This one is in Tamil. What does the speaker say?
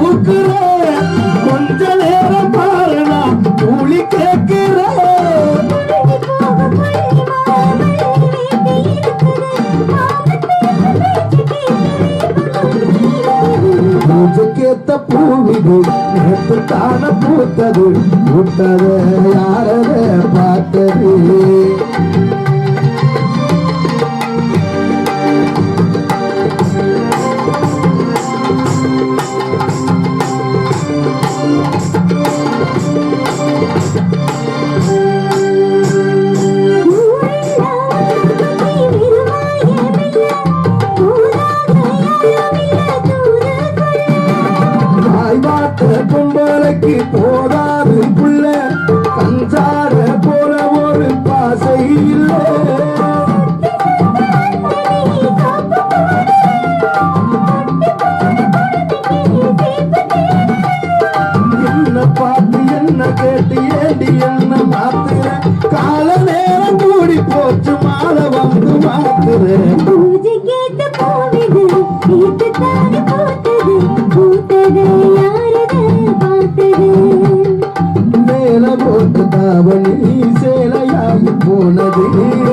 ஆள கொஞ்ச நேரம் பாருனா கூலி கேட்கிற பூஜைக்கேத்த பூவிது நேற்று தான பூத்தது பூத்தத யாரத பார்த்தது கட்டி போதாது புள்ள. சஞ்சார போல ஒரு பாசை இல்லை. என்ன பார்த்து என்ன கேட்டு ஏண்டி என்ன மாத்துற? கால நேரம் கூடி போச்சு மாலை வந்து மாத்துறேன் பூஜை கேட்டு போவது போனது